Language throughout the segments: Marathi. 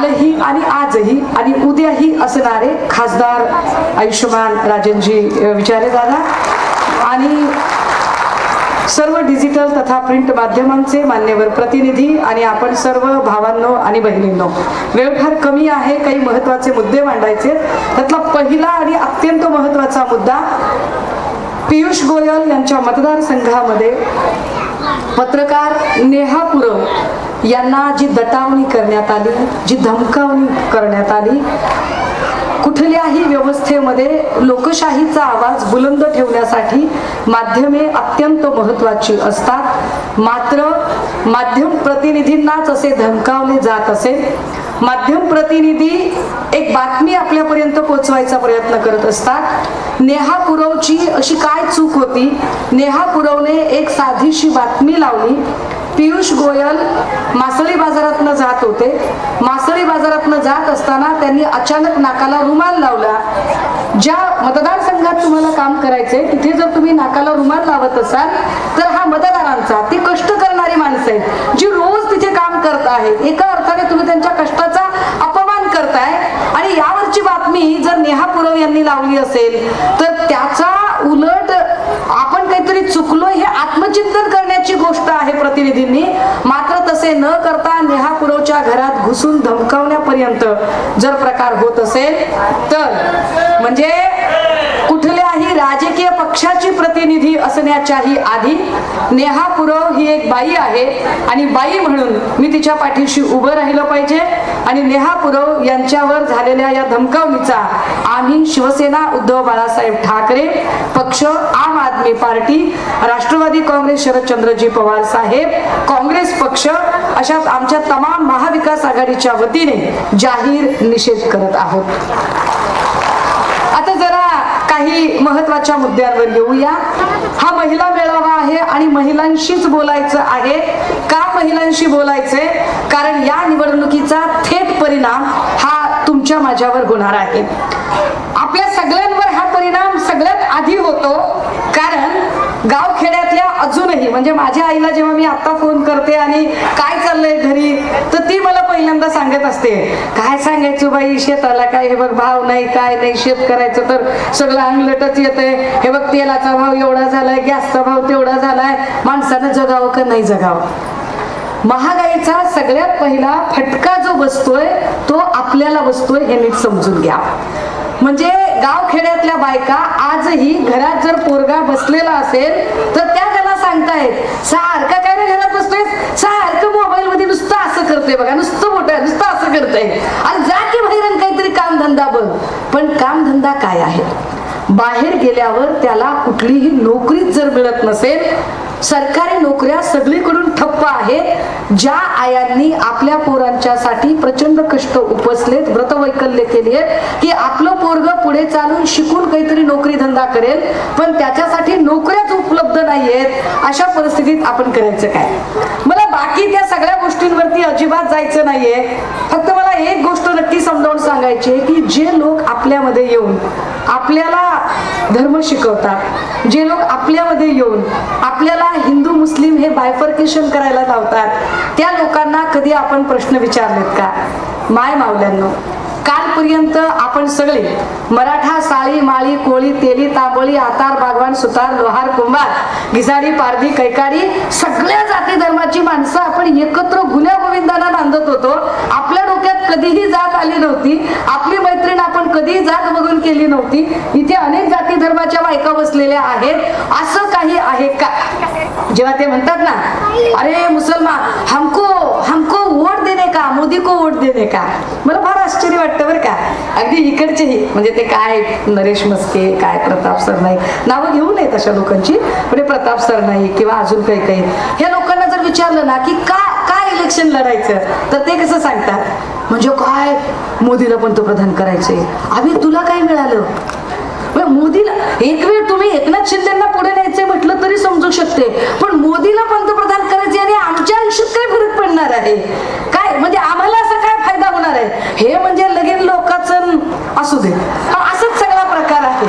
कालही आणि आजही आणि उद्याही असणारे खासदार आयुष्यमान राजनजी विचारे दादा. आणि सर्व डिजिटल तथा प्रिंट माध्यमांचे मान्यवर प्रतिनिधी आणि आपण सर्व भावांनो आणि बहिणींनो वेळ फार कमी आहे काही महत्त्वाचे मुद्दे मांडायचे त्यातला पहिला आणि अत्यंत महत्त्वाचा मुद्दा पियुष गोयल यांच्या मतदारसंघामध्ये पत्रकार नेहा पुरव यांना जी दटावणी करण्यात आली जी धमकावणी करण्यात आली कुठल्याही व्यवस्थेमध्ये लोकशाहीचा आवाज बुलंद ठेवण्यासाठी माध्यमे अत्यंत महत्वाची असतात. मात्र माध्यम प्रतिनिधींनाच असे धमकावले जात असेल माध्यम प्रतिनिधी एक बातमी आपल्यापर्यंत पोचवायचा प्रयत्न करत असतात. नेहा पुरवची अशी काय चूक होती? नेहा पुरवने एक साधीशी बातमी लावली. पियुष गोयल मासळी बाजारातनं जात होते. मासळी बाजारातनं जात असताना त्यांनी अचानक नाकाला रुमाल लावला. ज्या मतदारसंघात तुम्हाला काम करायचंय तिथे जर तुम्ही नाकाला रुमाल लावत असाल तर हा मतदारांचा ती कष्ट करणारी माणसं आहेत जी रोज तिथे काम करत आहेत एका अर्थाने तुम्ही त्यांच्या कष्टाचा अपमान करताय. आणि यावरची बातमी जर नेहा पुरव यांनी लावली असेल तर त्याचा उलट आपण काहीतरी चुकलो हे आत्मचिंतन करण्याची गोष्ट आहे प्रतिनिधींनी. मात्र तसे न करता नेहा पुरवच्या घरात घुसून धमकावण्यापर्यंत जर प्रकार होत असेल तर. म्हणजे कुठल्याही राजकीय पक्षाची प्रतिनिधी असण्याच्याही आधी नेहा पुरव ही एक बाई आहे आणि बाई म्हणून मी तिच्या पाठीशी उभं राहिलं पाहिजे आणि नेहा पुरव यांच्यावर झालेल्या या धमकावणीचा आम्ही शिवसेना उद्धव बाळासाहेब ठाकरे पक्ष आम आदमी पार्टी राष्ट्रवादी काँग्रेस शरदचंद्र शरदचंद्रजी पवार साहेब काँग्रेस पक्ष अशा आमच्या तमाम महाविकास आघाडीच्या वतीने जाहीर निषेध करत आहोत. आता जरा काही महत्त्वाच्या मुद्द्यांवर येऊया. हा महिला मेळावा आहे आणि महिलांशीच बोलायचं आहे. का महिलांशी बोलायचंय? कारण या निवडणुकीचा थेट परिणाम हा तुमच्या माझ्यावर होणार आहे. आपल्या सगळ्यांवर हा परिणाम सगळ्यात आधी होतो. कारण गाव अजूनही म्हणजे माझ्या आईला जेव्हा मी आत्ता फोन करते आणि काय चाललंय घरी तर ती मला पहिल्यांदा सांगत असते. काय सांगायचं बाई शेताला काय हे बघ भाव नाही काय नाही शेत करायचं तर सगळं अंगलटच येतंय. हे बघ तेलाचा भाव एवढा झालाय गॅसचा भाव तेवढा झालाय माणसानं जगावं का नाही जगावं? महागाईचा सगळ्यात पहिला फटका जो बसतोय तो आपल्याला बसतोय हे नीट समजून घ्या. म्हणजे गावखेड्यातल्या बायका आजही घरात जर पोरगा बसलेला असेल तर त्या सांगतायत सारखं काय रे घरात बसतोय सारखं मोबाईल मध्ये नुसतं असं करतोय बघा. नुसतं मोठं नुसतं असं करतोय. आणि जा की बाहेर काहीतरी कामधंदा बघ. पण कामधंदा काय आहे? बाहेर गेल्यावर त्याला कुठलीही नोकरीच जर मिळत नसेल सरकारी नोकऱ्या सगळीकडून ठप्प आहेत. ज्या आयांनी आपल्या पोरांच्यासाठी प्रचंड कष्ट उपसलेत व्रतवैकल्य केली की आपलं पोरग पुढे चालून शिकून काहीतरी नोकरी धंदा करेल पण त्याच्यासाठी नोकऱ्याच उपलब्ध नाहीयेत. अशा परिस्थितीत आपण करायचं काय? मला बाकी त्या सगळ्या गोष्टींवरती अजिबात जायचं नाहीये. फक्त मला एक गोष्ट नक्की समजावून सांगायची आहे की जे लोक आपल्यामध्ये येऊन आपल्याला धर्म शिकवतात. जे लोक आपल्यामध्ये येऊन आपल्याला हिंदू मुस्लिम हे बायफर्केशन करायला लावतात त्या लोकांना कधी आपण प्रश्न विचारलेत का? माय मावल्यांनो कालपर्यंत आपण सगळे मराठा साळी माळी कोळी तेली तांबोळी आतार बागवान सुतार लोहार कुंभार घिसाडी पारधी कैकारी सगळ्या जाती धर्माची माणसं आपण एकत्र गुन्ह्या गोविंदांना बांधत होतो. आपल्या डोक्यात कधीही जात आली नव्हती. आपली मैत्रीण आपण कधीही जात बघून केली नव्हती. इथे अनेक जाती धर्माच्या बायका बसलेल्या आहेत. असं काही आहे का? जेव्हा ते म्हणतात ना अरे मुसलमान हमको हमको वोट देणे का मोदी को वोट देणे का मला फार आश्चर्य वाटतं बरं का. अगदी इकडचेही म्हणजे ते काय नरेश मस्के काय प्रताप सरनाईक नावं घेऊ नयेत अशा लोकांची. म्हणजे प्रताप सरनाईक किंवा अजून काही काही. ह्या लोकांना जर विचारलं ना की का काय इलेक्शन लढायचं? तर ते कसं सांगतात? म्हणजे काय मोदीला पंतप्रधान करायचे. अभि तुला काय मिळालं? मग मोदीला एक वेळ तुम्ही एकनाथ शिंदेना पुढे न्यायचे म्हटलं तरी समजू शकते. पण मोदीला पंतप्रधान करायचे आयुष्यात काय फरक पडणार आहे? काय? म्हणजे आम्हाला असा काय फायदा होणार आहे? हे म्हणजे लगेच लोकांचं असू दे. असंच असाच सगळा प्रकार आहे.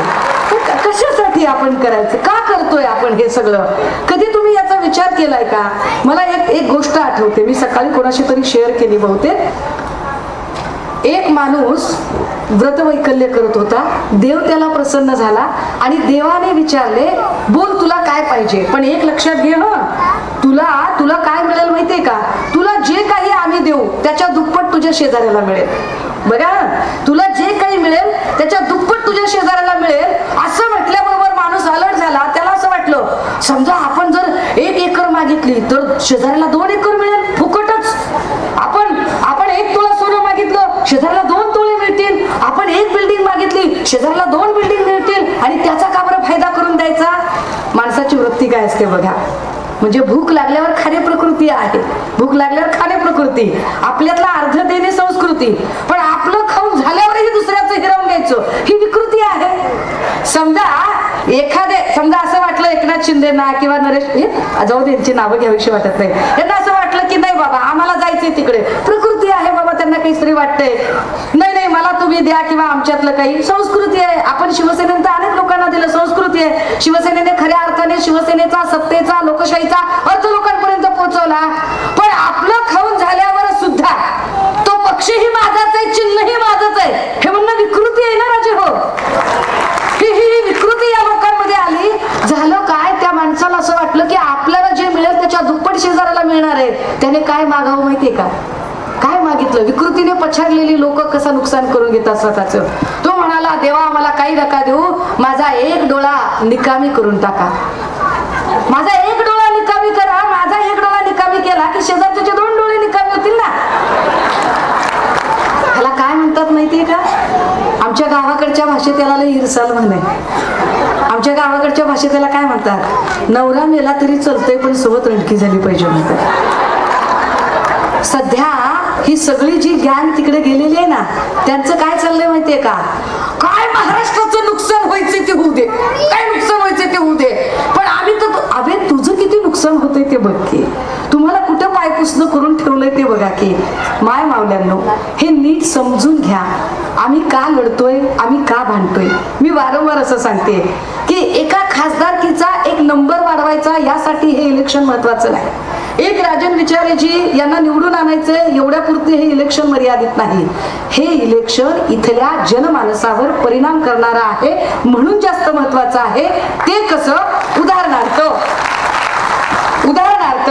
कशासाठी आपण करायचं? का करतोय आपण हे सगळं? कधी तुम्ही याचा विचार केलाय का? मला एक एक गोष्ट आठवते. मी सकाळी कोणाशी तरी शेअर केली बहुतेक. एक माणूस व्रतवैकल्य करत होता. देव त्याला प्रसन्न झाला आणि देवाने विचारले बोल तुला काय पाहिजे? पण एक लक्षात घे ह. तुला तुला काय मिळेल माहितीये का? तुला जे काही आम्ही देऊ त्याच्या दुप्पट तुझ्या शेजाऱ्याला मिळेल. बघा तुला जे काही मिळेल त्याच्या दुप्पट तुझ्या शेजाऱ्याला मिळेल. असं म्हटल्याबरोबर माणूस अलर्ट झाला. त्याला असं वाटलं समजा आपण जर एक एकर मागितली तर शेजाऱ्याला दोन एकर मिळेल? फुकटच. आपण आपण एक तोळा सोनं मागितलं शेजाऱ्याला दोन तोळे मिळतील. आपण एक बिल्डिंग मागितली शेजाऱ्याला दोन बिल्डिंग मिळतील. आणि त्याचा का बरं फायदा करून द्यायचा? माणसाची वृत्ती काय असते बघा. म्हणजे भूक लागल्यावर खाणे प्रकृती आहे. भूक लागल्यावर खाणे प्रकृती. आपल्यातला अर्ध देणे संस्कृती. पण आपलं खाऊन झाल्यावरही दुसऱ्याचं हिरावून घ्यायचं ही विकृती आहे. समजा एखादे समजा असं वाटलं एकनाथ शिंदेना किंवा नरेश जाऊ त्यांची नावं घ्यावीशी वाटत नाही. यांना असं वाटलं की नाही बाबा आम्हाला जायचंय तिकडे. प्रकृती आहे बाबा त्यांना काहीतरी वाटतंय नाही नाही मला तुम्ही द्या किंवा आमच्यातलं काही. संस्कृती आहे. आपण शिवसेनेनंतर तर अनेक लोकांना दिलं संस्कृती आहे शिवसेनेने खऱ्या अर्थाने शिवसेनेचा सत्तेचा लोकशाहीचा अर्थ लोकांपर्यंत पोहोचवला. पण आपलं खाऊन झाल्यावर सुद्धा तो पक्षही माझाच आहे चिन्हही माझाच आहे. हे म्हणणं विकृती आहे ना राजे हो? ही ही विकृती या लोकांमध्ये आली. झालं काय? त्या माणसाला असं वाटलं की आपल्याला जे मिळेल त्याच्या दुप्पट शेजाऱ्याला मिळणार आहे. त्याने काय मागावं माहितीये का? काय मागितलं? विकृतीने पछाडलेली लोक कसा नुकसान करून घेतात स्वतःच? तो म्हणाला देवा मला काही नका देऊ. माझा एक डोळा निकामी करून टाका. माझा एक डोळा निकामी करा. माझा एक डोळा निकामी केला की शेजारचे दोन डोळे निकामी होतील ना? त्याला काय म्हणतात माहितीये का? आमच्या गावाकडच्या भाषेत त्याला लय इरसाल म्हणे. आमच्या गावाकडच्या भाषेत त्याला काय म्हणतात? नवरा मेला तरी चलतोय पण सोबत रडकी झाली पाहिजे म्हणतात. सध्या ही सगळी जी ज्ञान तिकडे गेलेली आहे ना त्यांचं काय चाललंय माहितीये का? काय महाराष्ट्राचं नुकसान व्हायचं ते होऊ दे. काय नुकसान व्हायचं ते होऊ दे. पण आम्ही तर अबे तुझं किती नुकसान होतंय ते बघ की. तुम्हाला कुठं पायपुसणं करून ठेवलंय ते बघा की. माय मावल्यांनो हे नीट समजून घ्या. आम्ही का लढतोय? आम्ही का भांडतोय? मी वारंवार असं सांगते की एका खासदारकीचा एक नंबर वाढवायचा यासाठी हे इलेक्शन महत्वाचं नाही. एक राजन विचारेजी यांना निवडून आणायचं एवढ्यापुरते हे इलेक्शन मर्यादित नाही. हे इलेक्शन इथल्या जनमानसावर परिणाम करणारं आहे. म्हणून जास्त महत्वाचं आहे ते कसं? उदाहरणार्थ उदाहरणार्थ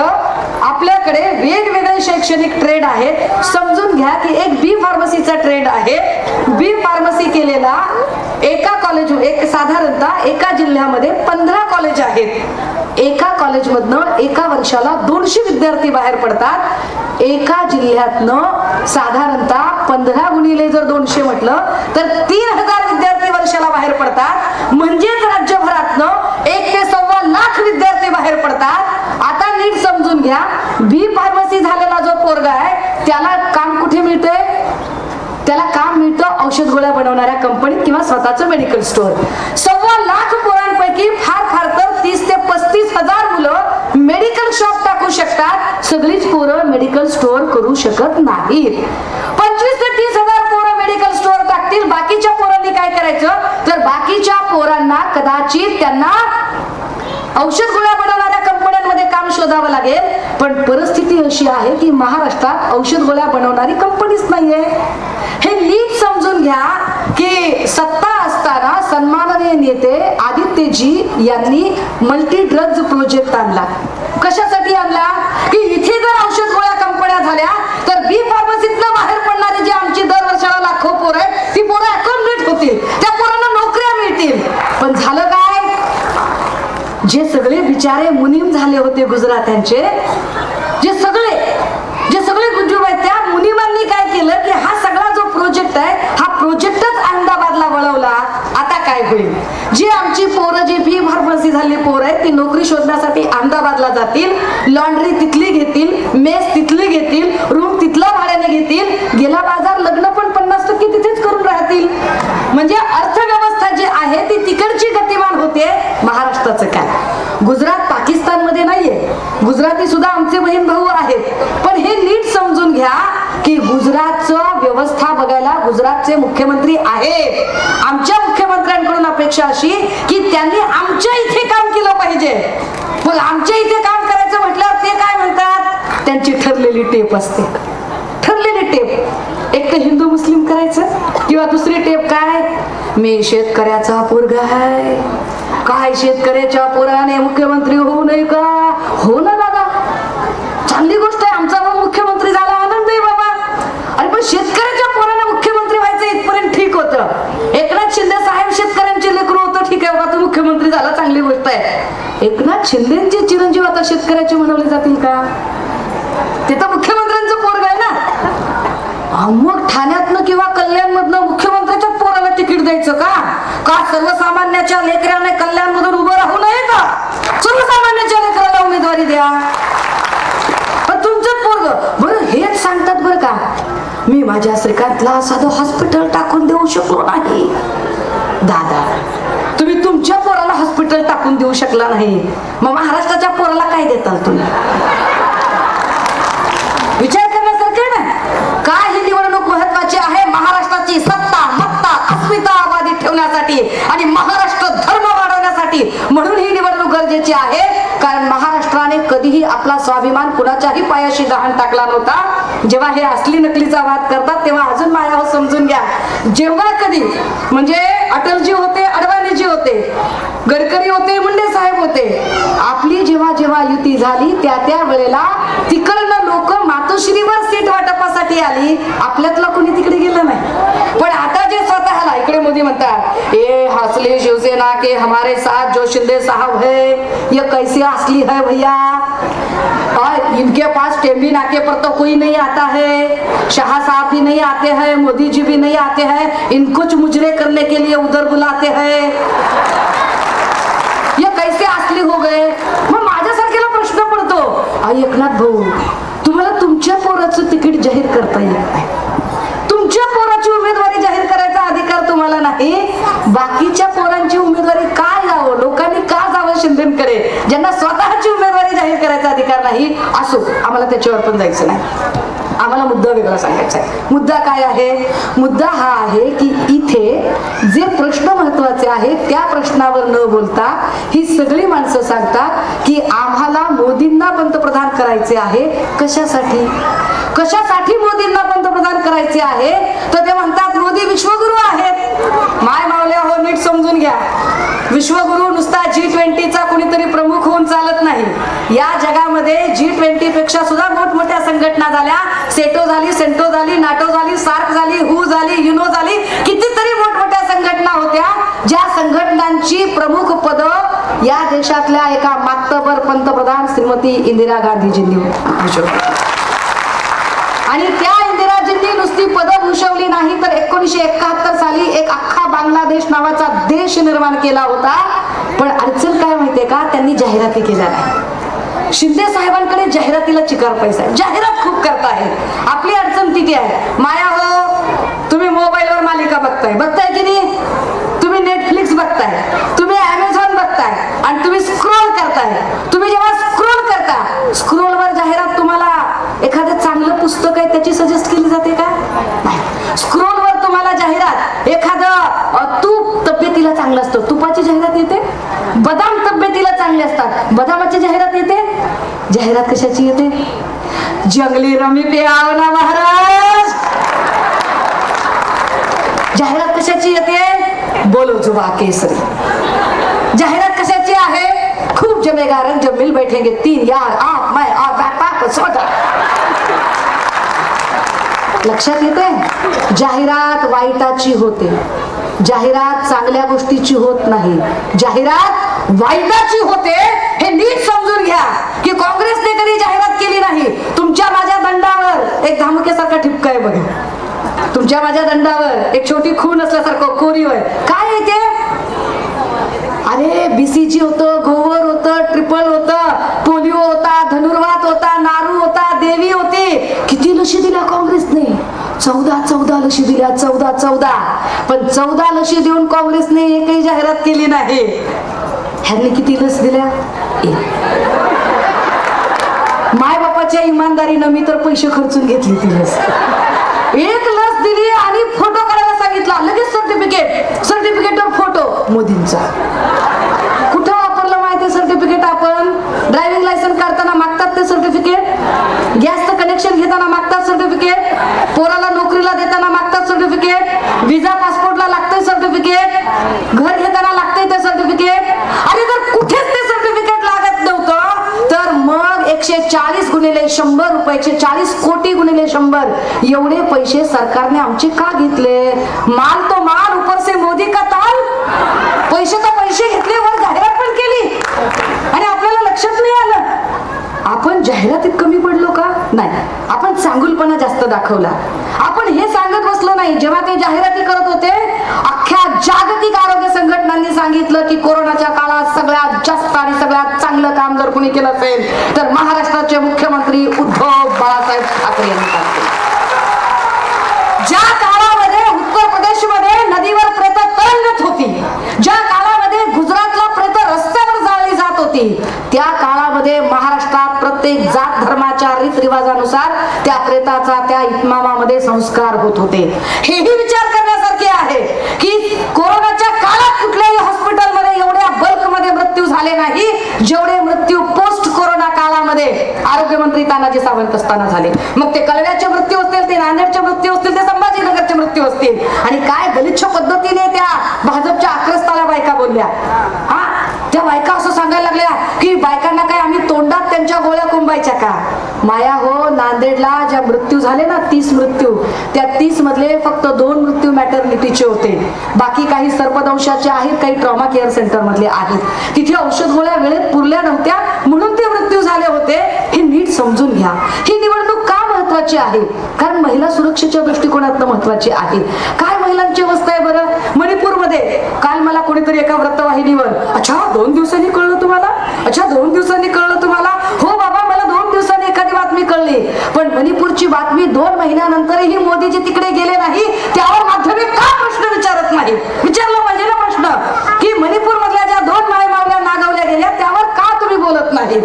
आपल्याकडे वेगवेगळे शैक्षणिक ट्रेड आहेत. समजून घ्या की एक बी फार्मसीचा ट्रेड आहे. बी फार्मसी केलेला एका कॉलेज एक साधारणतः एका जिल्ह्यामध्ये पंधरा कॉलेज आहेत. एका कॉलेजमधनं एका वर्षाला दोनशे विद्यार्थी बाहेर पडतात. एका जिल्ह्यातनं साधारणतः पंधरा गुणिले जर दोनशे म्हटलं तर तीन हजार विद्यार्थी वर्षाला बाहेर पडतात. म्हणजेच राज्यभरातनं एक ते सव्वा लाख विद्यार्थी बाहेर पडतात. आता नीट समजून घ्या बी फार्मसी झालेला जो पोरगा आहे त्याला काम कुठे मिळतंय? त्याला काम मिळतं औषध गोळ्या बनवणाऱ्या कंपनीत किंवा स्वतःचं मेडिकल स्टोअर सव्वा लाख पोरांपैकी फार फार तर तीस ते पस्तीस हजार मुलं मेडिकल शॉप टाकू शकतात. सगळीच पोरं मेडिकल स्टोअर करू शकत नाहीत. पंचवीस ते तीस हजार पोरं मेडिकल स्टोअर टाकतील. बाकीच्या पोरांनी काय करायचं? तर बाकीच्या पोरांना कदाचित त्यांना औषध गोळ्या बनवणाऱ्या कंपन्यांमध्ये काम शोधावं लागेल. पण परिस्थिती अशी आहे की महाराष्ट्रात औषध गोळ्या बनवणारी कंपनीच नाहीये. समजून घ्या की सत्ता असताना सन्माननीय नेते आदित्यजी यांनी मल्टी ड्रग्ज प्रोजेक्ट आणला. कशासाठी आणला? की इथे जर औषध गोळ्या कंपन्या झाल्या तर बी फार्मसीतनं बाहेर पडणारे जे आमची दर वर्षाला लाखो पोरं आहेत ती पोरं अकाउंटेट होतील. त्या पोरांना नोकऱ्या मिळतील. पण झालं काय? जे सगळे बिचारे मुनीम झाले होते गुजरात्यांचे जे सगळे जे सगळे गुंजूब आहेत त्या मुनिमांनी काय केलं? की हा सगळा जो प्रोजेक्ट आहे हा प्रोजेक्टच अहमदाबादला आता काय होईल? जी आमची पोरं जी फी फार्मसी झाली पोरं आहेत ती नोकरी शोधण्यासाठी अहमदाबादला जातील लॉन्ड्री तिथली घेतील मेस तिथली घेतील रूम तिथला भाड्याने घेतील गेला बाजार लग्न पण पन्नास टक्के तिथेच करून राहतील. म्हणजे अर्थव्यवस्था जी आहे ती तिकडची गतिमान होते महाराष्ट्राचं काय? गुजरात पाकिस्तानमध्ये नाहीये. गुजराती सुद्धा आमचे बहीण भाऊ आहेत. पण हे नीट समजून घ्या की गुजरातचं व्यवस्था गुजरातचे मुख्यमंत्री आहेत. आमच्या मुख्यमंत्र्यांकडून अपेक्षा अशी की त्यांनी आमच्या इथे काम केलं पाहिजे. मग आमच्या इथे काम करायचं म्हटल्यावर ते काय म्हणतात? त्यांची ठरलेली टेप असते. ठरलेली टेप. एक एक तर हिंदू मुस्लिम करायचं किंवा दुसरी टेप काय? मी शेतकऱ्याचा पोरगा आहे काय शेतकऱ्याच्या पोराने मुख्यमंत्री होऊ नये का? हो ना दादा. चांगली गोष्ट आहे आमचा भाऊ मुख्यमंत्री झाला आनंद आहे बाबा अरे पण शेतकऱ्याच्या पोराने मुख्यमंत्री व्हायचं इथपर्यंत ठीक होतं एकनाथ शिंदे साहेब शेतकऱ्यांचे लेकरू होतं ठीक आहे बाबा तो मुख्यमंत्री झाला चांगली गोष्ट आहे एकनाथ शिंदेचे चिरंजीव आता शेतकऱ्याचे म्हणवले जातील का? ते तर मुख्यमंत्र्यांचं पोरग आहे ना. मग ठाण्यातनं किंवा कल्याणमधनं मुख्यमंत्र्याच्या पोराला तिकीट द्यायचं का? का सर्वसामान्याच्या लेकराने कल्याणमधून उभं राहू नये का? सर्वसामान्याच्या लेकराला उमेदवारी द्या. पण तुमचं पोरग बरं हेच सांगतात बरं का मी माझ्या श्रीकांतला साधं हॉस्पिटल टाकून देऊ शकलो नाही. दादा हॉस्पिटल टाकून देऊ शकला नाही. मग महाराष्ट्राच्या पोराला काय देताल तुम्ही? विचार करण्यासारखे ना? काय ही निवडणूक महत्वाची आहे महाराष्ट्राची सत्ता मत्ता अस्मिता आबादी ठेवण्यासाठी आणि महाराष्ट्र धर्म वाढवण्यासाठी. म्हणून ही निवडणूक गरजेची आहे. कधीही आपला स्वाभिमान कुणाच्याही पायाशी गहाण टाकला नव्हता. जेव्हा हे असली नकलीचा वाद करतात तेव्हा अजून मायावर हो समजून घ्या. जेव्हा कधी म्हणजे अटलजी होते अडवाणीजी होते गडकरी होते मुंडे साहेब होते आपली जेव्हा जेव्हा युती झाली त्या त्या वेळेला तिकडनं लोक मातोश्रीवर सीट आली आपल्यातलं कोणी तिकडे गेलं नाही. पण आता जे स्वतःला इकडे मोदी म्हणतात ए हसले शिवसेना के हमारे साथ जो शिंदे साहब है ये कैसे असली है भैया? और इनके पास टेम्बी नाके पर तो कोई नहीं आता है शाह साहब भी नहीं आते हैं मोदी जी भी नहीं आते हैं इन कुछ मुजरे करने के लिए उधर बुलाते हैं। ये कैसे असली हो गए? मग माझ्यासारखेला प्रश्न पडतो आई एकनाथ भाऊ तुम्हाला तुमच्या पोराचं तिकीट जाहीर करता येत नाही. तुमच्या पोराची उमेदवारी जाहीर करायचा अधिकार तुम्हाला नाही. बाकीच्या पोरांची उमेदवारी काय जावं लोकांनी का जावं शिंदेकडे? ज्यांना स्वतःची उमेदवारी जाहीर करायचा अधिकार नाही असो. आम्हाला त्याच्यावर पण जायचं नाही. आम्हाला मुद्दा वेगळा सांगायचा आहे. मुद्दा काय आहे? मुद्दा हा आहे की इथे जे प्रश्न महत्त्वाचे आहेत त्या प्रश्नावर न बोलता ही सगळी माणसं सांगतात की आम्हाला मोदींना पंतप्रधान करायचे आहे कशासाठी? कशासाठी मोदींना पंतप्रधान करायचे आहे? तर ते म्हणतात मोदी विश्वगुरु आहेत. माय मावल्या हो नीट समजून घ्या. विश्वगुरु नुसता जी ट्वेंटीचा कुणीतरी प्रमुख होऊन चालत नाही. या जगामध्ये जी ट्वेंटी पेक्षा सुद्धा मोठमोठ्या संघटना झाल्या. सेटो झाली सेंटो झाली नाटो झाली सार्क झाली हू झाली युनो झाली. कितीतरी मोठमोठ्या संघटना होत्या. ज्या संघटनांची प्रमुख पद या देशातल्या एका मातबर पंतप्रधान श्रीमती इंदिरा गांधीजींनी आणि त्या भूषवली नाही तर एकोणीशे एकाहत्तर साली एक अख्खा बांगलादेश नावाचा देश निर्माण केला होता. पण अडचण काय माहितीये का? त्यांनी जाहिराती केल्या नाही. शिंदे साहेबांकडे जाहिरातीला चिकार पैसा आहे. जाहिरात खूप करताय. आपली अडचण किती आहे? माया हो तुम्ही मोबाईलवर मालिका बघताय. बघताय की नाही? तुम्ही नेटफ्लिक्स बघताय. तुम्ही अमेझॉन बघताय. आणि तुम्ही स्क्रोल करताय. तुम्ही जेव्हा स्क्रोल करता स्क्रोलवर जाहिरात तुम्हाला एखादं चांगलं पुस्तक आहे त्याची सजेस्ट केली जाते का? स्क्रोलवर तुम्हाला जाहिरात. एखादं तूप तब्येतीला चांगलं असतं. तुपाची जाहिरात येते? बदाम तब्येतीला चांगले असतात. बदामाची जाहिरात येते? जाहिरात कशाची येते? जंगली रमी पे आओ ना महाराज! जाहिरात कशाची येते? बोलो जुबा केसरी. जाहिरात कशाची आहे? खूप जमेगा रंग जब बैठेंगे तीन यार. आप मैं और बापा लक्षात येते जाहिरात वाईटाची होते. जाहिरात चांगल्या गोष्टीची होत नाही. जाहिरात वाईटाची होते हे नीट समजून घ्या. की काँग्रेसने कधी जाहिरात केली नाही? तुमच्या माझ्या दंडावर एक धामक्यासारखा ठिपका आहे बघा. तुमच्या माझ्या दंडावर एक छोटी खून असल्यासारखं कोरी होय. काय येते अरे बीसीजी होतं गोवर होतं ट्रिपल होतं पोलिओ होता धनुर्वात होता नारू होता देवी होती. किती लशी दिल्या काँग्रेसने? चौदा चौदा लशी दिल्या चौदा चौदा. पण चौदा लशी देऊन काँग्रेसने एकही जाहिरात केली नाही. ह्यांनी किती लस दिल्या? माय बापाच्या इमानदारीनं मी तर पैसे खर्चून घेतली ती लस. एक लस दिली आणि फोटो काढायला सांगितला. लगेच सर्टिफिकेट सर्टिफिकेट फोटो मोदींचा. कुठं वापरलं माहिती सर्टिफिकेट आपण ड्रायव्हिंग लायसन्स काढताना मागतात ते सर्टिफिकेट गॅसचं कनेक्शन घेताना मागतात सर्टिफिकेट पोराला नोकरीला देताना विजा पासपोर्टला लागतंय सर्टिफिकेट घर घेताना लागतंय ते सर्टिफिकेट आणि जर कुठेच ते सर्टिफिकेट लागत नव्हतं. तर मग एकशे चाळीस गुणिले शंभर रुपयाचे चाळीस कोटी गुणिले शंभर एवढे पैसे सरकारने आमचे का घेतले? माल तो माल उपर से मोदी का ताल? पैसे तर पैसे घेतले वर जाहिरात पण केली. आणि आपल्याला लक्षात नाही आलं. जाहिरातीत कमी पडलो का? नाही. आपण चांगुलपणा जास्त दाखवला. आपण हे सांगत बसलो नाही जेव्हा ते जाहिराती करत होते अख्ख्या जागतिक आरोग्य संघटनांनी सांगितलं की कोरोनाच्या काळात सगळ्यात जास्त आणि सगळ्यात चांगलं काम जर कोणी केलं असेल तर महाराष्ट्राचे मुख्यमंत्री उद्धव बाळासाहेब ठाकरे यांनी ज्या काळामध्ये उत्तर प्रदेशमध्ये नदीवर प्रेत तरंगत होती ज्या काळामध्ये गुजरातला प्रेत रस्त्यावर जाळली जात होती त्या काळामध्ये महाराष्ट्रात प्रत्येक जात धर्माच्या रिवाजानुसार त्या प्रेताचा त्या इतमामामध्ये संस्कार होत होते. हेही विचार करण्यासारखे आहे की कोरोनाच्या काळात कुठल्याही हॉस्पिटलमध्ये एवढ्या बल्कमध्ये मृत्यू झाले नाही जेवढे मृत्यू पोस्ट कोरोना काळामध्ये आरोग्यमंत्री तानाजी सावंत असताना झाले. मग ते कळव्याचे मृत्यू असतील ते नांदेडचे मृत्यू असतील ते संभाजीनगरचे मृत्यू असतील. आणि काय गलिच्छ पद्धतीने त्या भाजपच्या आक्रस्ताला बायका बोलल्या? हा? त्या बायका असं सांगायला लागल्या की बायकांना काय आम्ही तोंडात त्यांच्या गोळ्या कुंबायच्या का माया हो नांदेडला ज्या मृत्यू झाले ना तीस मृत्यू त्या तीस मधले फक्त दोन मृत्यू मॅटर्निटीचे होते. बाकी काही सर्पदंशाचे आहेत काही ट्रॉमा केअर सेंटर मधले आहेत. तिथे औषध गोळ्या वेळेत पुरल्या नव्हत्या म्हणून ते मृत्यू झाले होते. हे नीट समजून घ्या. ही निवडणूक का महत्वाची आहे? कारण महिला सुरक्षेच्या दृष्टिकोनातनं महत्वाची आहे. काय महिलांची अवस्था आहे बरं? मणिपूरमध्ये. काल मला कोणीतरी एका वृत्तवाहिनीवर अच्छा दोन दिवसांनी कळलं तुम्हाला? अच्छा दोन दिवसांनी कळलं तुम्हाला? हो पण मणिपूरची बातमी दोन महिन्यानंतरही मोदीजी तिकडे गेले नाही त्यावर माध्यमिक का प्रश्न विचारत नाही? विचारला पाहिजे ना प्रश्न. की मणिपूर मधल्या ज्या दोन मायमावल्या नागवल्या गेल्या त्यावर का तुम्ही बोलत नाही?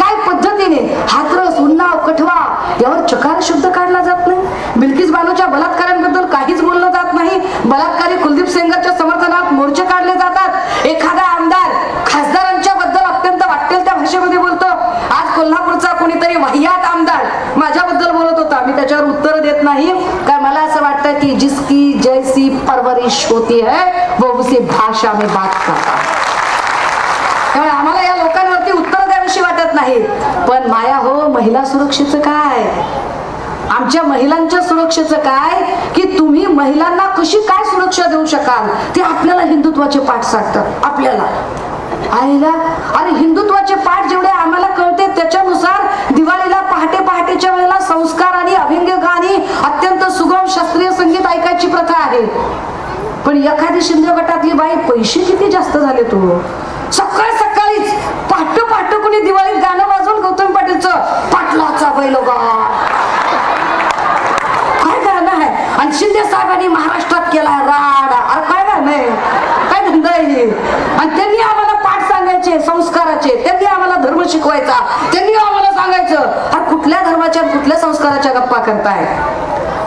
काय पद्धतीने? हातरस उन्नाव कठवा यावर चकार शब्द काढला जात नाही? बिल्किस बानूच्या बलात्कारांबद्दल काहीच बोललं जात नाही. बलात्कारी कुलदीप सेंगरच्या समर्थनात मोर्चे काढले जातात एखादा आमदार खासदारांच्या बद्दल अत्यंत वाटेल त्या भाषेमध्ये बोलतो आज कोल्हापूरचा कोणीतरी आमदार माझ्याबद्दल बोलत होता. मी त्याच्यावर उत्तर देत नाही. कारण मला असं वाटतं की जिसकी जैसी परवरिश होती है वो उसी भाषा में बात करता त्यामुळे आम्हाला या लोकांवरती उत्तर द्याविषयी वाटत नाही. पण माया हो महिला सुरक्षेचं काय? आमच्या महिलांच्या सुरक्षेचं काय? की तुम्ही महिलांना कशी काय सुरक्षा देऊ शकाल? ते आपल्याला हिंदुत्वाचे पाठ सांगतात. आपल्याला. आईला अरे हिंदुत्वाचे पाठ जेव्हा आम्हाला कळते त्याच्यानुसार दिवाळीला पहाटे पहाटेच्या वेळेला संस्कार आणि अभिंग गाणी अत्यंत सुगम शास्त्रीय संगीत ऐकायची प्रथा आहे. पण एखादी शिंदे गटातली बाई पैसे किती जास्त झाले तू? सकाळ सकाळीच पहाट पहाट कुणी दिवाळीत गाणं वाजवून गौतम पाटीलच पाटलाचा बैल काय गाणं आहे? आणि शिंदे साहेबांनी महाराष्ट्रात केला राडा. अरे काय गाणं आहे? काय धंदा आहे आणि त्यांनी आम्हाला पाठ सांगायचे संस्काराचे. त्यांनी आम्हाला धर्म शिकवायचा. त्यांनी आम्हाला सांगायचं अरे कुठल्या धर्माच्या आणि कुठल्या संस्काराच्या गप्पा करताय?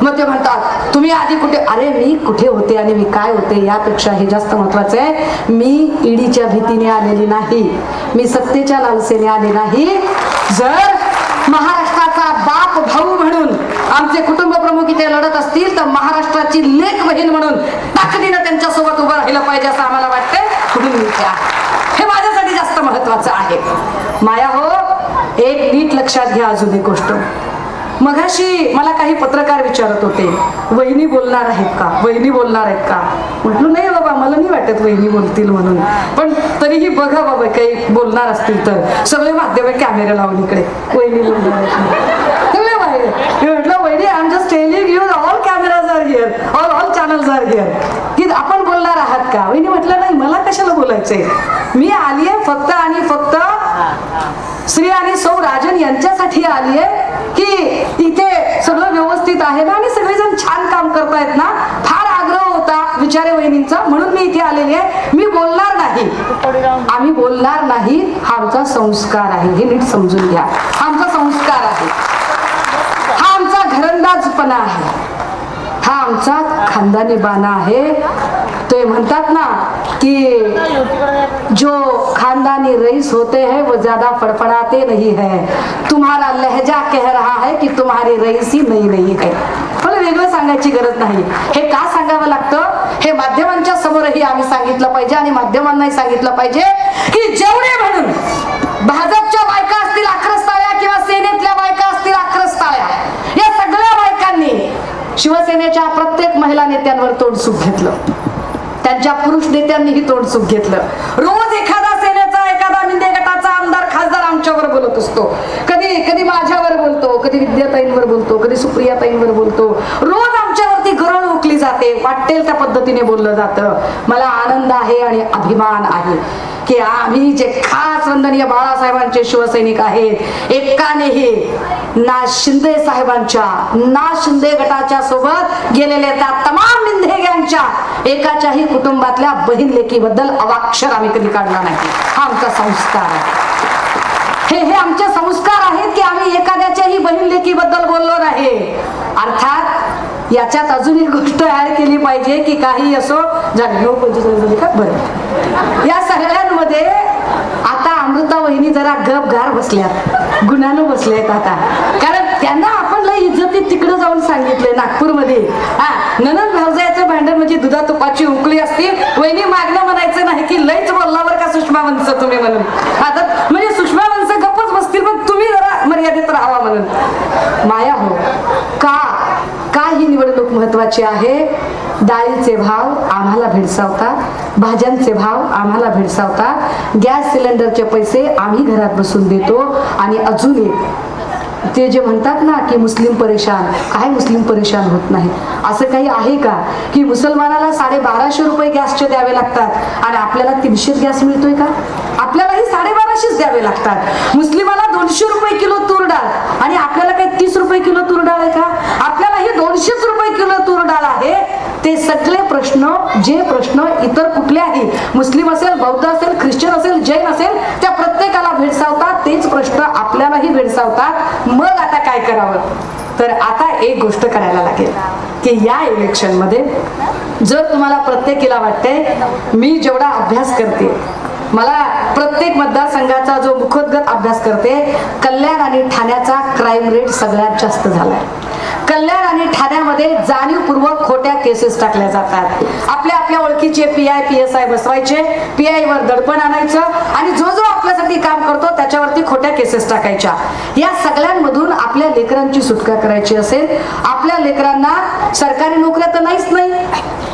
मग ते म्हणतात तुम्ही आधी कुठे अरे मी कुठे होते आणि मी काय होते यापेक्षा हे जास्त महत्वाचं आहे. मी ईडीच्या भीतीने आलेली नाही. मी सत्तेच्या लालसेने आले नाही. जर महाराष्ट्राचा बाप भाऊ म्हणून आमचे कुटुंब प्रमुख इथे लढत असतील तर महाराष्ट्राची लेख बहीण म्हणून ताकदीनं त्यांच्यासोबत उभं राहिलं पाहिजे असं आम्हाला वाटतंय. म्हणून मी इथे हे माझ्यासाठी जास्त महत्वाचं आहे. माया हो एक नीट लक्षात घ्या अजून एक गोष्ट. मगाशी मला काही पत्रकार विचारत होते वहिनी बोलणार आहेत का? वहिनी बोलणार आहेत का? म्हटलं नाही बाबा मला नाही वाटत वहिनी बोलतील म्हणून. पण तरीही बघा बाबा काही बोलणार असतील तर. सगळे माध्यम कॅमेरा लावून इकडे. वहिनी बोलणार सगळे बाहेर मी म्हटलं वहिनी I am just telling you all cameras are here all all channels are here की आपण बोलणार आहात का? वहिनी म्हटलं नाही मला कशाला बोलायचंय? मी आली आहे फक्त आणि फक्त श्री आणि सौ राजन यांच्यासाठी आली आहे की इथे सगळं व्यवस्थित आहे ना? आणि सगळेजण छान काम करतायत ना? फार आग्रह होता विचारे वहिनींचा. म्हणून मी इथे आलेली आहे. मी बोलणार नाही. आम्ही बोलणार नाही. हा आमचा संस्कार आहे. हे नीट समजून घ्या. हा आमचा संस्कार आहे. हा आमचा घरंदाजपणा आहे. हा आमचा खानदानी बाणा आहे. ते म्हणतात ना की जो खानदानी रईस होते हैं वो ज्यादा फड़फड़ाते नहीं है। तुम्हारा लहजा कह रहा है कि तुम्हारी रईसी नाही नहीं है। मला वेगळं सांगायची गरज नाही। हे का सांगावं लागतं? हे माध्यमांच्या समोरही आम्ही सांगितलं पाहिजे आणि माध्यमांनाही सांगितलं पाहिजे की जेवढे म्हणून भाजपच्या बायका असतील अक्रस्ताळ्या किंवा सेनेतल्या बायका असतील अक्रस्ताळ्या या सगळ्या बायकांनी शिवसेनेच्या प्रत्येक महिला नेत्यांवर तोडसूक घेतलं. त्यांच्या पुरुष नेत्यांनीही तोडसूक घेतलं रोज एखादा सेनेचा एखादा निंदे गटाचा आमदार खासदार आमच्यावर बोलत असतो. कधी कधी माझ्यावर बोलतो कधी विद्याताईंवर बोलतो कधी सुप्रियाताईंवर बोलतो. रोज आमच्यावर गरळ जाते वाटेल त्या पद्धतीने बोललं जातं. मला आनंद आहे आणि अभिमान आहे की आम्ही जे खास वंदनीय बाळासाहेबांचे शिवसैनिक आहेत एकानेही ना शिंदे साहेबांच्या ना शिंदे गटाच्या सोबत गेलेल्या त्या तमाम मिंधेग्यांच्या एकाच्याही कुटुंबातल्या बहीण लेखीबद्दल अवाक्षर आम्ही कधी काढला नाही. हा आमचा संस्कार आहे. हे हे आमचे संस्कार आहेत की आम्ही एखाद्याच्याही बहीण लेखीबद्दल बोललो नाही. अर्थात याच्यात अजून एक गोष्ट ऍड केली पाहिजे की काही असो झाली पंचेचाळीस का? बरं. या सगळ्यांमध्ये आता अमृता वहिनी जरा गप गार बसल्यात. गुणानं बसल्यात आता. कारण त्यांना आपण लय इज्जतीत तिकडे जाऊन सांगितले नागपूरमध्ये. हा ननंद भावजायचं भांडण म्हणजे दुधा तुपाची उकळी असती. वहिनी मागणं म्हणायचं नाही की लयच बोललावर का सुषमा वंश तुम्ही म्हणून? आता म्हणजे सुषमा वंश गप्पच बसतील पण तुम्ही जरा मर्यादित राहावा म्हणून. माया हो का का ही निवडणूक महत्वाची आहे. डाळीचे भाव आम्हाला भेडसावतात भाज्यांचे भाव आम्हाला भेडसावतात गॅस सिलेंडरचे पैसे आम्ही घरात बसून देतो. आणि अजून एक ते जे म्हणतात ना की मुस्लिम परेशान काय मुस्लिम परेशान होत नाही. असं काही आहे का? की मुसलमानाला साडे बाराशे रुपये गॅसचे द्यावे लागतात आणि आपल्याला तीनशेच गॅस मिळतोय का? आपल्यालाही साडेबाराशेच द्यावे लागतात. मुस्लिमाला दोनशे रुपये किलो तूर डाळ आणि आपल्याला काही तीस रुपये किलो तूर डाळ आहे का? हे दोनशेच रुपये किलो तूर डाळ आहे. ते सगळे प्रश्न जे प्रश्न इतर कुठल्याही मुस्लिम असेल बौद्ध असेल ख्रिश्चन असेल जैन असेल त्या प्रत्येकाला भेडसावतात. तेच प्रश्न आपल्यालाही भेडसावतात. मग आता काय करावं? तर आता एक गोष्ट करायला लागेल की या इलेक्शनमध्ये जर तुम्हाला प्रत्येकीला वाटते मी जेवढा अभ्यास करते मला प्रत्येक मतदारसंघाचा जो मुखोद्गत अभ्यास करते कल्याण आणि ठाण्याचा क्राईम रेट सगळ्यात जास्त झालाय. कल्याण आणि ठाण्यामध्ये जाणीवपूर्वक खोट्या केसेस टाकल्या जातात. आपल्या आपल्या ओळखीचे P I P S I बसवायचे. पी आय वर दडपण आणायचं आणि जो जो आपल्यासाठी काम करतो त्याच्यावरती खोट्या केसेस टाकायच्या. या सगळ्यांमधून आपल्या लेकरांची सुटका करायची असेल आपल्या लेकरांना सरकारी नोकऱ्या तर नाहीच नाही.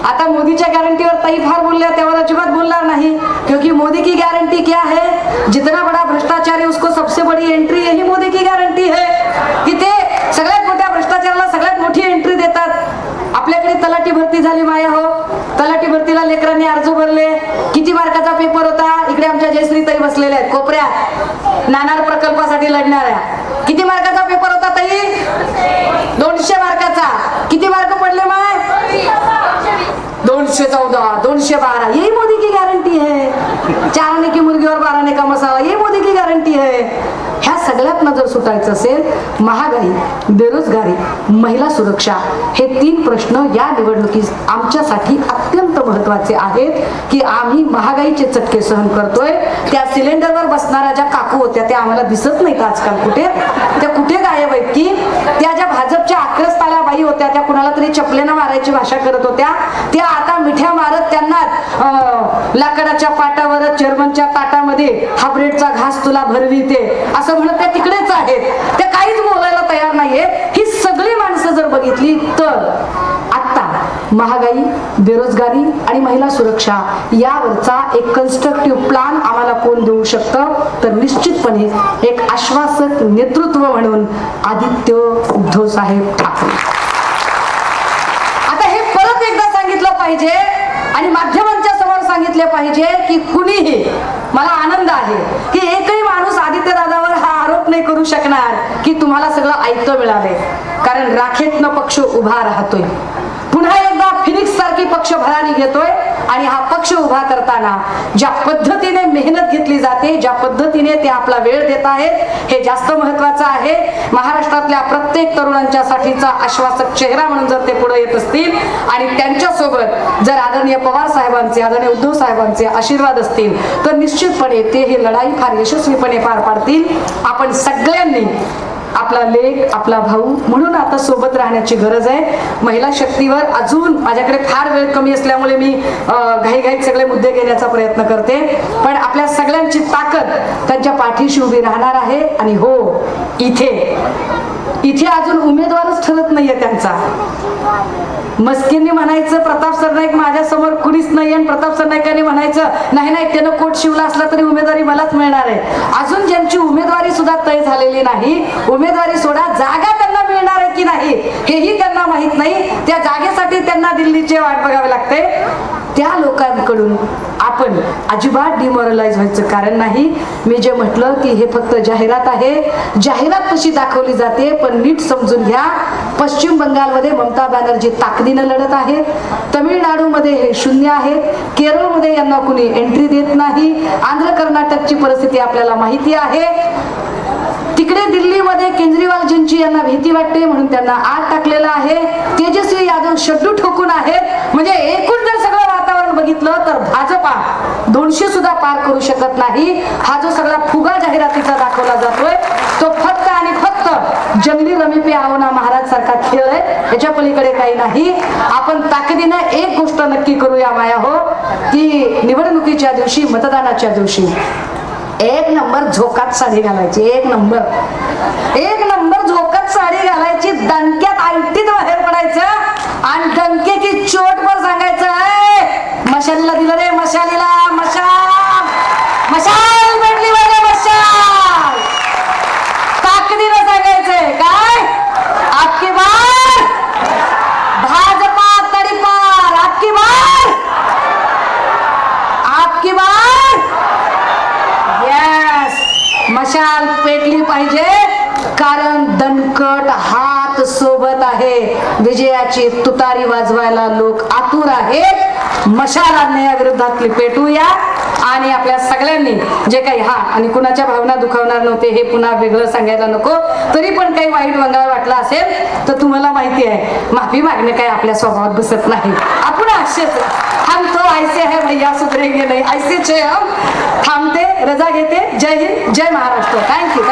आता मोदीच्या गॅरंटीवर ताई फार बोलल्या त्यावर अजिबात बोलणार नाही. क्योंकि मोदी की गॅरंटी क्या है? जितना बड़ा भ्रष्टाचार है उसको सबसे बड़ी एंट्री यही मोदी की गॅरंटी है. की ते सगळ्या मोठ्या भ्रष्टाचाराला सगळ्यात मोठी एंट्री ठिकाणी तलाठी भरती झाली माया हो. तलाठी भरतीला लेकरांनी अर्ज भरले. किती मार्काचा पेपर होता? इकडे आमच्या जयश्री ताई बसलेल्या आहेत. कोपऱ्या. नाणार प्रकल्पासाठी लढणाऱ्या. किती मार्काचा पेपर होता ताई? दोनशे मार्काचा किती मार्क पडले माय? दोनशे चौदा दोनशे बारा. यही मोदी की गॅरंटी है. चार आने की मुलगीवर बारा बारह का मसाला ये मोदी की गॅरंटी है. सगळ्यातनं जर सुटायचं असेल महागाई बेरोजगारी महिला सुरक्षा हे तीन प्रश्न या निवडणुकीत आमच्यासाठी अत्यंत महत्त्वाचे आहेत की आम्ही महागाईचे चटके सहन करतोय. त्या सिलेंडरवर बसणाऱ्या ज्या काकू होत्या त्या आम्हाला दिसत नाहीत आजकाल कुठे. त्या कुठे गायब आहेत की? त्या ज्या भाजपच्या आक्रस्ताला बाई होत्या त्या कुणाला तरी चपलेनं मारायची भाषा करत होत्या. त्या आता मिठ्या मारत त्यांना लाकडाच्या पाटावर चेअरमनच्या ताटामध्ये हा ब्रेडचा घास तुला भरविते असं म्हणत त्या तिकडेच आहेत. त्या काहीच बोलायला तयार नाहीये. ही सगळी माणसं जर बघितली तर आता महागाई बेरोजगारी आणि महिला सुरक्षा यावरचा एक कन्स्ट्रक्टिव्ह प्लान आम्हाला कोण देऊ शकतं? तर निश्चितपणे एक आश्वासक नेतृत्व म्हणून आदित्य उद्धव साहेब ठाकरे. आता हे परत एकदा सांगितलं पाहिजे आणि माध्यमांच्या समोर सांगितले पाहिजे की कुणीही मला आनंद आहे की एकही माणूस आदित्य दादावर हा म्हणू शकणार की तुम्हाला सगळं ऐकतं मिळावे. कारण राखेतनं पक्ष उभा राहतोय. पुन्हा एकदा फिनिक्स सारखी पक्ष भरारी घेतोय आणि हा पक्ष उभा करताना ज्या पद्धतीने मेहनत घेतली जाते ज्या पद्धतीने ते आपला वेळ देत आहेत हे जास्त महत्वाचं आहे. महाराष्ट्रातल्या प्रत्येक तरुणांच्या साठीचा आश्वासक चेहरा म्हणून जर ते पुढे येत असतील आणि त्यांच्यासोबत जर आदरणीय पवार साहेबांचे आदरणीय उद्धव साहेबांचे आशीर्वाद असतील तर निश्चितपणे ते ही लढाई फार यशस्वीपणे पार पाडतील. आपण सगळ्यांनी आपला लेख आपला भाऊ म्हणून आता सोबत राहण्याची गरज आहे. महिला शक्तीवर अजून माझ्याकडे फार वेळ कमी असल्यामुळे मी घाई घाईघाईत सगळे मुद्दे घेण्याचा प्रयत्न करते. पण आपल्या सगळ्यांची ताकद त्यांच्या पाठीशी उभी राहणार आहे आणि हो इथे. इथे अजून उमेदवारच ठरत नाहीये त्यांचा. मस्किनी म्हणायचं प्रताप सरनाईक माझ्यासमोर कुणीच नाही आणि प्रताप सरनाईकांनी म्हणायचं नाही नाही त्यानं कोट शिवला असला तरी उमेदवारी मलाच मिळणार आहे. अजून ज्यांची उमेदवारी सुद्धा तय झालेली नाही उमेदवारी सोडा जागा त्यांना मिळणार आहे की नाही हेही त्यांना माहीत नाही. त्या जागेसाठी त्यांना दिल्लीचे वाट बघावे लागते. त्या लोकांकडून आपण अजिबात डिमोरलाइज व्हायचं कारण नाही. मी जे म्हटलं की हे फक्त जाहिरात आहे. जाहिरात कशी दाखवली जाते पण नीट समजून घ्या. पश्चिम बंगालमध्ये ममता बॅनर्जी ताकदीनं लढत आहे. तमिळनाडूमध्ये हे शून्य आहे. केरळमध्ये यांना कुणी एंट्री देत नाही. आंध्र कर्नाटकची परिस्थिती आपल्याला माहिती आहे. तिकडे दिल्लीमध्ये केजरीवालजींची यांना भीती वाटते म्हणून त्यांना आत टाकलेलं आहे. तेजस्वी यादव शड्डू ठोकून आहेत. म्हणजे एकूण जर सगळं वातावरण बघितलं तर भाजपा दोनशे सुद्धा पार करू शकत नाही. हा जो सगळा फुगा जाहिरातीचा दाखवला जातोय तो फक्त आणि फक्त जंगली रमी आवना महाराज सारखा खेळ आहे. याच्या पलीकडे काही नाही. आपण ताकदीनं एक गोष्ट नक्की करूया माया हो की निवडणुकीच्या दिवशी मतदानाच्या दिवशी. एक नंबर झोकात साडी घालायची एक नंबर. एक नंबर झोकात साडी घालायची दणक्यात आलटीत बाहेर पडायचं आणि दणके की चोट पर सांगायचं मशाल मशालीला दिलं रे मशालीला मशाल मशाल भेटली पाहिजे मशाल ताकदीनं सांगायचंय काय आपकी बार भाजपा तडीपार आपकी बार आपकी बार येस मशाल पेटली पाहिजे कारण दणकट हात सोबत आहे विजयाची तुतारी वाजवायला लोक आतुर आहेत. मशालांनी या विरोधातली पेटूया. आणि आपल्या सगळ्यांनी जे काही हा आणि कुणाच्या भावना दुखावणार नव्हते हे पुन्हा वेगळं सांगायला नको. तरी पण काही वाईट वंगाळ वाटला असेल तर तुम्हाला माहिती आहे माफी मागणं काही आपल्या स्वभावात बसत नाही. आपण आशेच हम तो ऐसे है भैया सुधरेंगे नाही. ऐसेच है हम थांबते रजा घेते. जय हिंद जय महाराष्ट्र. Thank you